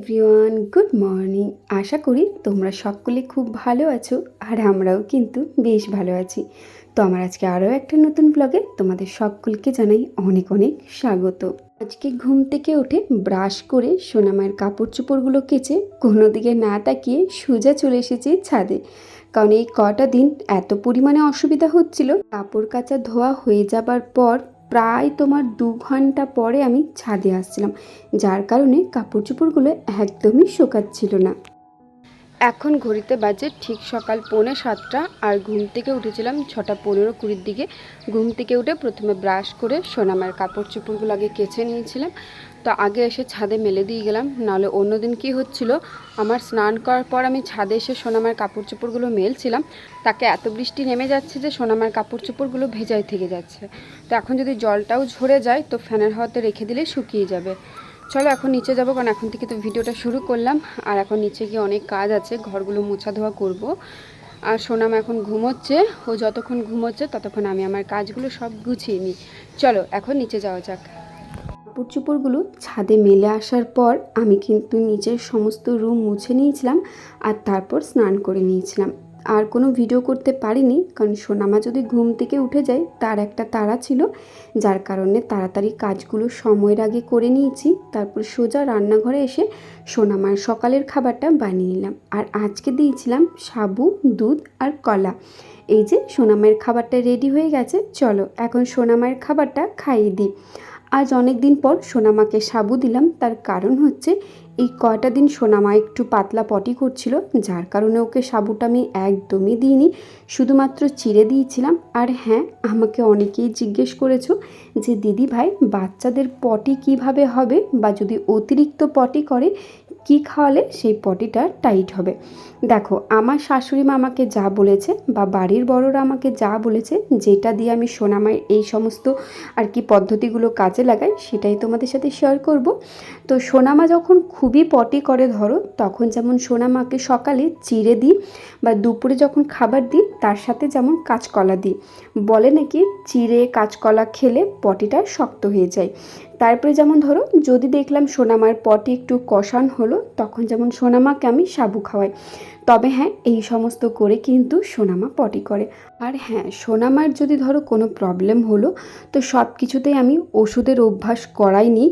Everyone good morning আশা করি তোমরা সকলে খুব ভালো আছো আর আমরাও কিন্তু বেশ ভালো আছি। তো আমার আজকে আরও একটা নতুন ব্লগে তোমাদের সকলকে জানাই অনেক অনেক স্বাগত। আজকে ঘুম থেকে উঠে ব্রাশ করে সোনামায়ের কাপড় চোপড়গুলো কেচে কোনো দিকে না তাকিয়ে সোজা চলে এসেছি ছাদে। কারণ এই কটা দিন এত পরিমাণে অসুবিধা হচ্ছিল, কাপড় কাচা ধোয়া হয়ে যাবার পর প্রায় তোমার দু ঘণ্টা পরে আমি ছাদে আসছিলাম, যার কারণে কাপড় চোপড়গুলো একদমই শোকাচ্ছিল না। এখন ঘড়িতে বাজে ঠিক সকাল পৌনে সাতটা আর ঘুম থেকে উঠেছিলাম ছটা পনেরো কুড়ির দিকে। ঘুম থেকে উঠে প্রথমে ব্রাশ করে সোনামার কাপড় চোপড়গুলো আগে কেচে নিয়েছিলাম। তো আগে এসে ছাদে মেলে দিয়ে গেলাম, নাহলে অন্যদিন কি হচ্ছিল? আমার স্নান করার পর আমি ছাদে এসে সোনামার কাপড় চোপড়গুলো মেলছিলাম, তাকে এত বৃষ্টি নেমে যাচ্ছে যে সোনামার কাপড় চোপড়গুলো ভেজাই থেকে যাচ্ছে। তো এখন যদি জলটাও ঝরে যায়, তো ফ্যানের হাওয়াতে রেখে দিলেই শুকিয়ে যাবে। চলো এখন নিচে যাব, কারণ এখন থেকে তো ভিডিওটা শুরু করলাম, আর এখন নিচে গিয়ে অনেক কাজ আছে, ঘরগুলো মোছা ধোয়া করব। আর সোনাম এখন ঘুমোচ্ছে, ও যতক্ষণ ঘুমোচ্ছে ততক্ষণ আমি আমার কাজগুলো সব গুছিয়ে নিই। চলো এখন নিচে যাওয়া যাক। কাপড় চোপড়গুলো ছাদে মেলে আসার পর আমি কিন্তু নিচের সমস্ত রুম মুছে নিয়েছিলাম আর তারপর স্নান করে নিয়েছিলাম। আর কোনো ভিডিও করতে পারিনি, কারণ সোনামা যদি ঘুম থেকে উঠে যায়, তার একটা তাড়া ছিল, যার কারণে তাড়াতাড়ি কাজগুলো সময়ের আগে করে নিয়েছি। তারপর সোজা রান্নাঘরে এসে সোনামার সকালের খাবারটা বানিয়ে নিলাম। আর আজকে দিয়েছিলাম সাবু, দুধ আর কলা। এই যে সোনামায়ের খাবারটা রেডি হয়ে গেছে, চলো এখন সোনামায়ের খাবারটা খাইয়ে দিই। আজ অনেক দিন পর সোনামাকে সাবু দিলাম। তার কারণ হচ্ছে, এই কয়টা দিন সোনামা একটু পাতলা পটি করছিল, যার কারণে ওকে সাবুটা আমি একদমই দিইনি। শুধুমাত্র চিড়ে দিয়েছিলাম। আর হ্যাঁ আমাকে অনেকেই জিজ্ঞেস করেছ যে দিদি ভাই বাচ্চাদের পটি কীভাবে হবে? বা যদি অতিরিক্ত পটি করে কি খাওয়ালে সেই পটিটা টাইট হবে। দেখো, আমার শাশুড়ি মা আমাকে যা বলেছে বা বাড়ির বড়রা আমাকে যা বলেছে, যেটা দিয়ে আমি সোনামায়ের এই সমস্ত আর কি পদ্ধতিগুলো কাজে লাগাই, সেটাই তোমাদের সাথে শেয়ার করব। তো সোনামা যখন খুবই পটি করে ধরো, তখন যেমন সোনামাকে সকালে চিড়ে দিই বা দুপুরে যখন খাবার দিই, তার সাথে যেমন কাঁচকলা দিই। বলে নাকি, চিড়ে কাঁচকলা খেলে পটিটা শক্ত হয়ে যায়। তারপরে যেমন ধরো, যদি দেখলাম সোনামার পটে একটু কষান হলো, তখন যেমন সোনামাকে আমি সাবু খাওয়াই। তবে হ্যাঁ এই সমস্ত করে কিন্তু সোনামা পটি করে। আর হ্যাঁ সোনামার যদি ধরো কোনো প্রবলেম হলো, তো সব কিছুতেই আমি ওষুধের অভ্যাস করাইনি।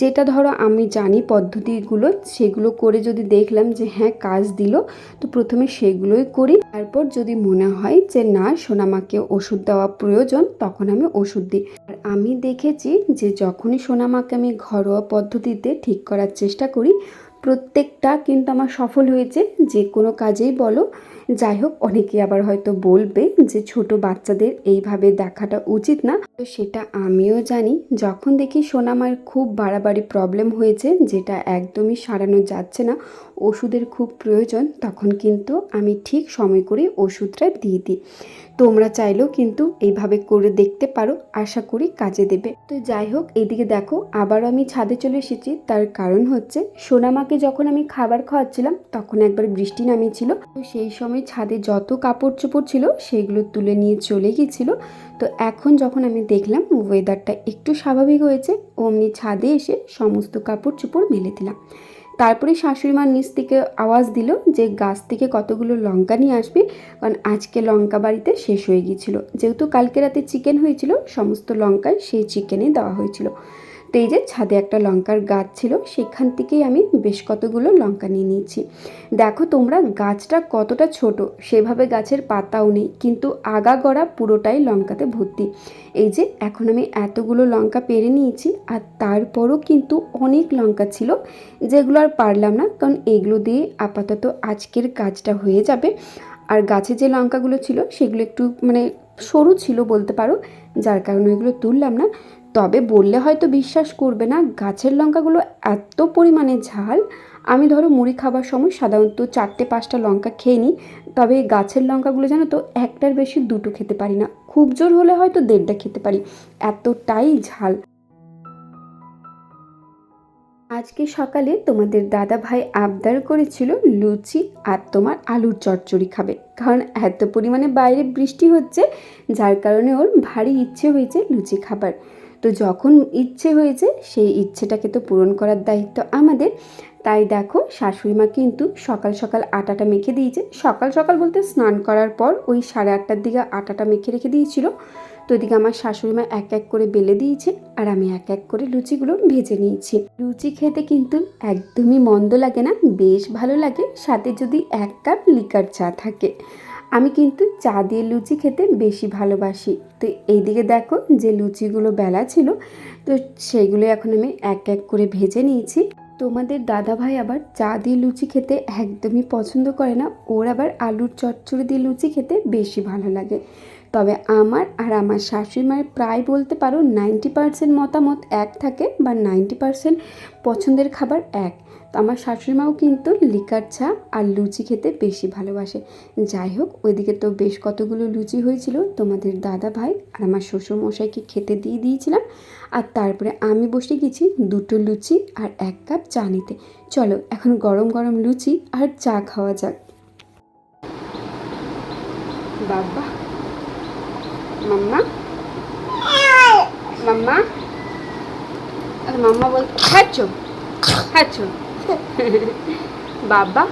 যেটা ধরো আমি জানি পদ্ধতিগুলো, সেগুলো করে যদি দেখলাম যে হ্যাঁ কাজ দিল, তো প্রথমে সেগুলোই করি। তারপর যদি মনে হয় যে না, সোনামাকে ওষুধ দেওয়া প্রয়োজন, তখন আমি ওষুধ দিই। আর আমি দেখেছি যে যখনই সোনামাকে আমি ঘরোয়া পদ্ধতিতে ঠিক করার চেষ্টা করি প্রত্যেকটা কিন্তু আমার সফল হয়েছে যে কোনো কাজেই বলো। যাই হোক অনেকে আবার হয়তো বলবে যে ছোট বাচ্চাদের এইভাবে দেখাটা উচিত না। তো সেটা আমিও জানি। যখন দেখি সোনামার খুব বাড়াবাড়ি প্রবলেম হয়েছে, যেটা একদমই সারানো যাচ্ছে না, ওষুধের খুব প্রয়োজন, তখন কিন্তু আমি ঠিক সময় করে ওষুধটা দিয়ে দিই। তোমরা চাইলেও কিন্তু এইভাবে করে দেখতে পারো, আশা করি কাজে দেবে। তো যাই হোক এদিকে দেখো, আবারও আমি ছাদে চলে এসেছি। তার কারণ হচ্ছে, সোনামাকে যখন আমি খাবার খাওয়াচ্ছিলাম, তখন একবার বৃষ্টি নামিয়েছিল। তো সেই সময় ছাদে যত কাপড় চোপড় ছিল সেগুলো তুলে নিয়ে চলে গিয়েছিল। তো এখন যখন আমি দেখলাম ওয়েদারটা একটু স্বাভাবিক হয়েছে, অমনি ছাদে এসে সমস্ত কাপড় চোপড় মেলে দিলাম। তারপরে শাশুড়ি মার নিচ থেকে আওয়াজ দিল যে গাছ থেকে কতগুলো লঙ্কা নিয়ে আসবে, কারণ আজকে লঙ্কা বাড়িতে শেষ হয়ে গিয়েছিল। যেহেতু কালকে রাতে চিকেন হয়েছিল, সমস্ত লঙ্কায় সেই চিকেনে দেওয়া হয়েছিল। তো এই যে ছাদে একটা লঙ্কার গাছ ছিল, সেখান থেকেই আমি বেশ কতগুলো লঙ্কা নিয়ে নিয়েছি। দেখো তোমরা, গাছটা কতটা ছোট, সেভাবে গাছের পাতাও নেই, কিন্তু আগা গড়া পুরোটাই লঙ্কাতে ভর্তি। এই যে এখন আমি এতগুলো লঙ্কা পেরে নিয়েছি, আর তারপরও কিন্তু অনেক লঙ্কা ছিল, যেগুলো আর পারলাম না, কারণ এগুলো দিয়ে আপাতত আজকের কাজটা হয়ে যাবে। আর গাছে যে লঙ্কাগুলো ছিল, সেগুলো একটু মানে সরু ছিল বলতে পারো, যার কারণে এগুলো তুললাম না। তবে বললে হয়তো বিশ্বাস করবে না, গাছের লঙ্কাগুলো এত পরিমাণে ঝাল। আমি ধরো মুড়ি খাবার সময় সাধারণত চারটে পাঁচটা লঙ্কা খেয়ে নিই, তবে গাছের লঙ্কাগুলো জানো তো একটার বেশি দুটো খেতে পারি না। খুব জোর হলে হয়তো দেড়টা খেতে পারি। এতটাই ঝাল। আজকে সকালে তোমাদের দাদা ভাই আবদার করেছিল লুচি আর তোমার আলুর চচ্চড়ি খাবে। কারণ এত পরিমাণে বাইরে বৃষ্টি হচ্ছে, যার কারণে ওর ভারী ইচ্ছে হয়েছে লুচি খাবার। তো যখন ইচ্ছে হয়েছে, সেই ইচ্ছেটাকে তো পূরণ করার দায়িত্ব আমাদের। তাই দেখো, শাশুড়ি মা কিন্তু সকাল সকাল আটাটা মেখে দিয়েছে। সকাল সকাল বলতে স্নান করার পর ওই সাড়ে আটটার দিকে আটাটা মেখে রেখে দিয়েছিল। তো এদিকে আমার শাশুড়ি মা এক এক করে বেলে দিয়েছে আর আমি এক এক করে লুচিগুলো ভেজে নিয়েছি। লুচি খেতে কিন্তু একদমই মন্দ লাগে না, বেশ ভালো লাগে। সাথে যদি এক কাপ লিকার চা থাকে। আমি কিন্তু চা দিয়ে লুচি খেতে বেশি ভালোবাসি। তো এইদিকে দেখো যে লুচিগুলো বেলা ছিল, তো সেইগুলো এখন আমি এক এক করে ভেজে নিয়েছি। তোমাদের দাদা ভাই আবার চা দিয়ে লুচি খেতে একদমই পছন্দ করে না, ওর আবার আলুর চচ্চড়ি দিয়ে লুচি খেতে বেশি ভালো লাগে। তবে আমার আর আমার শাশুড়ি মায়ের প্রায় বলতে পারো নাইনটি পারসেন্ট মতামত এক থাকে বা নাইনটি পারসেন্ট পছন্দের খাবার এক। তো আমার শাশুড়ি মাও কিন্তু লিকার চা আর লুচি খেতে বেশি ভালোবাসে। যাই হোক, ওইদিকে তো বেশ কতগুলো লুচি হয়েছিল তোমাদের দাদা ভাই আর আমার শ্বশুর মশাইকে খেতে দিয়ে দিয়েছিলাম। আর তারপরে আমি বসে গেছি দুটো লুচি আর এক কাপ চা নিতে। চলো, এখন গরম গরম লুচি আর চা খাওয়া যাক। বাবা, মাম্মা মাম্মা, আরে মাম্মা বল খাচ্ছ? খাচ্ছ? বাবা।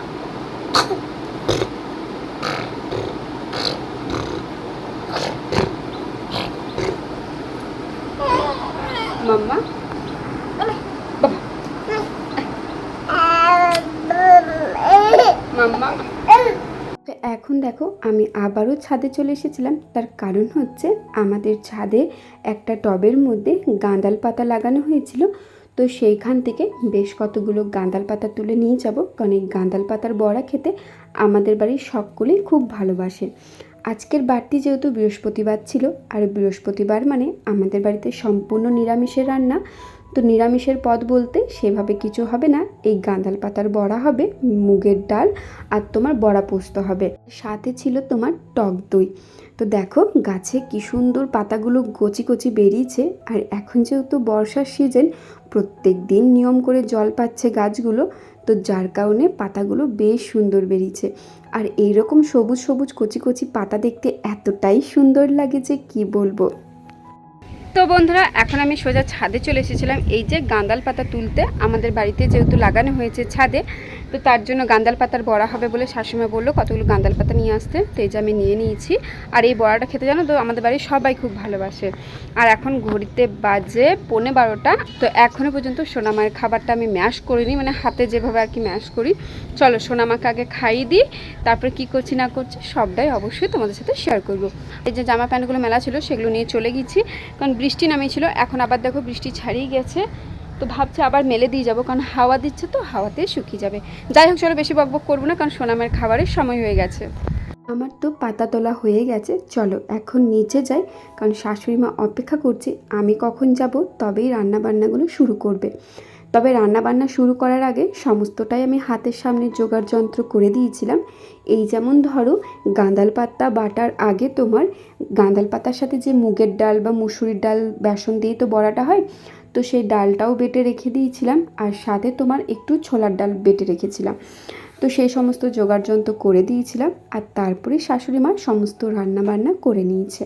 মাম্মা। এখন দেখো, আমি আবারও ছাদে চলে এসেছিলাম। তার কারণ হচ্ছে আমাদের ছাদে একটা টবের মধ্যে গাঁদাল পাতা লাগানো হয়েছিল। তো সেইখান থেকে বেশ কতগুলো গাঁদাল পাতা তুলে নিয়ে যাব। কারণ এই গাঁদাল পাতার বড়া খেতে আমাদের বাড়ির সকলেই খুব ভালোবাসে। আজকের বাড়তি যেহেতু বৃহস্পতিবার ছিল, আর বৃহস্পতিবার মানে আমাদের বাড়িতে সম্পূর্ণ নিরামিষের রান্না তো নিরামিষের পদ বলতে সেভাবে কিছু হবে না। এই গাঁদাল পাতার বড়া হবে, মুগের ডাল আর তোমার বড়া পোস্ত হবে। সাথে ছিল তোমার টক দই। তো দেখো গাছে কি সুন্দর পাতাগুলো কচি কচি বেরিয়েছে আর এখন যেহেতু বর্ষার সিজন, প্রত্যেক দিন নিয়ম করে জল পাচ্ছে গাছগুলো, তো যার কারণে পাতাগুলো বেশ সুন্দর বেরিয়েছে। আর এইরকম সবুজ সবুজ কচি কচি পাতা দেখতে এতটাই সুন্দর লাগে যে কি বলব? তো বন্ধুরা, এখন আমি সোজা ছাদে চলে এসেছিলাম। এই যে গাঁদাল পাতা তুলতে আমাদের বাড়িতে যেহেতু লাগানো হয়েছে ছাদে তো তার জন্য গাঁদাল পাতার বড়া হবে বলে শাশুমা বলল, কতগুলো গাঁদাল পাতা নিয়ে আসতে? তো এই যে আমি নিয়ে নিয়েছি। আর এই বড়াটা খেতে জানো তো, আমাদের বাড়ির সবাই খুব ভালোবাসে। আর এখন ঘড়িতে বাজে পৌনে বারোটা, তো এখনও পর্যন্ত সোনামায়ের খাবারটা আমি ম্যাশ করিনি মানে হাতে যেভাবে আর কি ম্যাশ করি। চলো সোনামাকে আগে খাইয়ে দিই, তারপরে কি করছি না করছি সবটাই অবশ্যই তোমাদের সাথে শেয়ার করব। এই যে জামা প্যান্টগুলো মেলা ছিল, সেগুলো নিয়ে চলে গেছি। কারণ বৃষ্টি নামিয়েছিল, এখন আবার দেখো বৃষ্টি ছাড়িয়ে গেছে। তো ভাবছি আবার মেলে দিয়ে যাব, কারণ হাওয়া দিচ্ছে তো, হাওয়াতে শুকিয়ে যাবে। যাই হোক, চলো বেশি বকবক করব না, কারণ সোনামের খাবারের সময় হয়ে গেছে। আমার তো পাতা তোলা হয়ে গেছে, চলো এখন নিচে যাই, কারণ শাশুড়ি মা অপেক্ষা করছে, আমি কখন যাব, তবেই রান্না বান্নাগুলো শুরু করবে। তবে রান্না বান্না শুরু করার আগে সমস্তটাই আমি হাতের সামনে জোগাড় যন্ত্র করে দিয়েছিলাম। এই যেমন ধরো, গাঁদাল পাতা বাটার আগে তোমার গাঁদাল পাতার সাথে যে মুগের ডাল বা মুসুরির ডাল, বেসন দিয়ে তো বড়াটা হয় তো সেই ডালটাও বেটে রেখে দিয়েছিলাম আর সাথে তোমার একটু ছোলার ডাল বেটে রেখেছিলাম। তো সেই সমস্ত জোগাড় যন্ত্র করে দিয়েছিলাম আর তারপরে শাশুড়ি মা সমস্ত রান্নাবান্না করে নিয়েছে।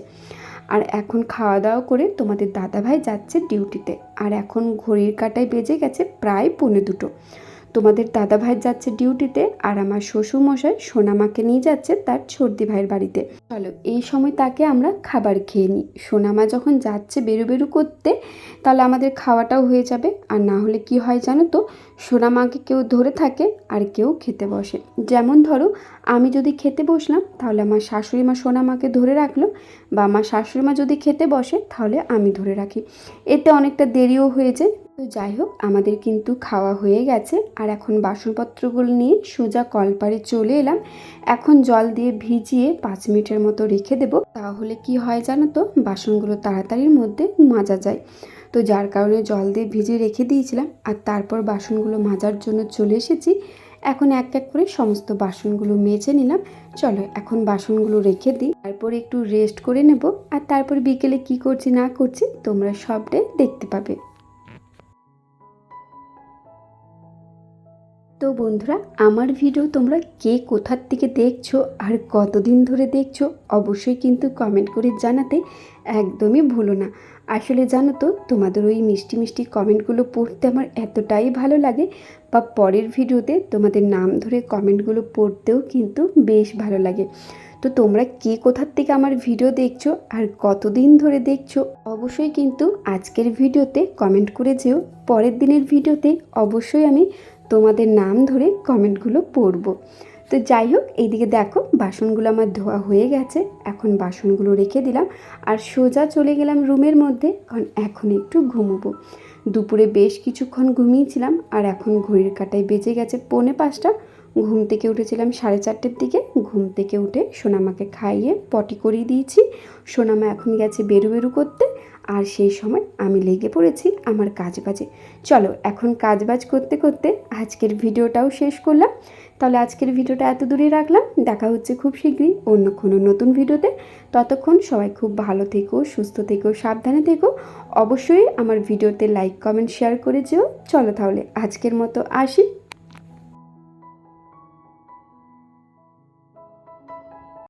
আর এখন খাওয়া দাওয়া করে তোমাদের দাদাভাই যাচ্ছে ডিউটিতে। আর এখন ঘড়ির কাটায় বেজে গেছে প্রায় পৌনে দুটো। তোমাদের দাদা ভাই যাচ্ছে ডিউটিতে আর আমার শ্বশুর মশাই সোনামাকে নিয়ে যাচ্ছে তার সর্দি ভাইয়ের বাড়িতে। চলো, এই সময় তাকে আমরা খাবার খেয়ে নিই। সোনামা যখন যাচ্ছে বেরু বেরু করতে, তাহলে আমাদের খাওয়াটাও হয়ে যাবে। আর না হলে কি হয় জানো তো, সোনামাকে কেউ ধরে থাকে আর কেউ খেতে বসে। যেমন ধরো, আমি যদি খেতে বসলাম, তাহলে আমার শাশুড়ি মা সোনামাকে ধরে রাখল বা আমার শাশুড়ি মা যদি খেতে বসে, তাহলে আমি ধরে রাখি। এতে অনেকটা দেরিও হয়ে যায়। তো যাই হোক, আমাদের কিন্তু খাওয়া হয়ে গেছে। আর এখন বাসনপত্রগুলো নিয়ে সোজা কলপারে চলে এলাম। এখন জল দিয়ে ভিজিয়ে পাঁচ মিনিটের মতো রেখে দেবো। তাহলে কি হয় জানো তো, বাসনগুলো তাড়াতাড়ির মধ্যে মাজা যায়। তো যার কারণে জল দিয়ে ভিজিয়ে রেখে দিয়েছিলাম। আর তারপর বাসনগুলো মাজার জন্য চলে এসেছি। এখন এক এক করে সমস্ত বাসনগুলো মেজে নিলাম। চলো, এখন বাসনগুলো রেখে দিই। তারপর একটু রেস্ট করে নেব। আর তারপর বিকেলে কি করছি না করছি তোমরা সবটাই দেখতে পাবে। তো বন্ধুরা, আমার ভিডিও তোমরা কে কোথার থেকে দেখছ আর কতদিন ধরে দেখছ অবশ্যই কিন্তু কমেন্ট করে জানাতে একদমই ভুলো না। আসলে জানো তো, তোমাদের ওই মিষ্টি মিষ্টি কমেন্টগুলো পড়তে আমার এতটাই ভালো লাগে বা পরের ভিডিওতে তোমাদের নাম ধরে কমেন্টগুলো পড়তেও কিন্তু বেশ ভালো লাগে। তো তোমরা কে কোথার থেকে আমার ভিডিও দেখছ আর কতদিন ধরে দেখছ অবশ্যই কিন্তু আজকের ভিডিওতে কমেন্ট করে যেও। পরের দিনের ভিডিওতে অবশ্যই আমি তোমাদের নাম ধরে কমেন্টগুলো পড়ব। তো যাই হোক, এইদিকে দেখো, বাসনগুলো আমার ধোয়া হয়ে গেছে। এখন বাসনগুলো রেখে দিলাম। আর সোজা চলে গেলাম রুমের মধ্যে। কারণ এখন একটু ঘুমোবো। দুপুরে বেশ কিছুক্ষণ ঘুমিয়েছিলাম। আর এখন ঘড়ির কাটায় বেজে গেছে পৌনে পাঁচটা। ঘুম থেকে উঠেছিলাম সাড়ে চারটের দিকে। ঘুম থেকে উঠে সোনামাকে খাইয়ে পটি করিয়ে দিয়েছি। সোনামা এখন গেছে বেরু বেরু করতে। আর সেই সময় আমি লেগে পড়েছি আমার কাজ বাজে চলো, এখন কাজ বাজ করতে করতে আজকের ভিডিওটাও শেষ করলাম। তাহলে আজকের ভিডিওটা এত দূরে রাখলাম। দেখা হচ্ছে খুব শীঘ্রই অন্য কোনো নতুন ভিডিওতে। ততক্ষণ সবাই খুব ভালো থেকো, সুস্থ থেকো, সাবধানে থেকো। অবশ্যই আমার ভিডিওতে লাইক কমেন্ট শেয়ার করে যেও। চলো তাহলে আজকের মতো আসি।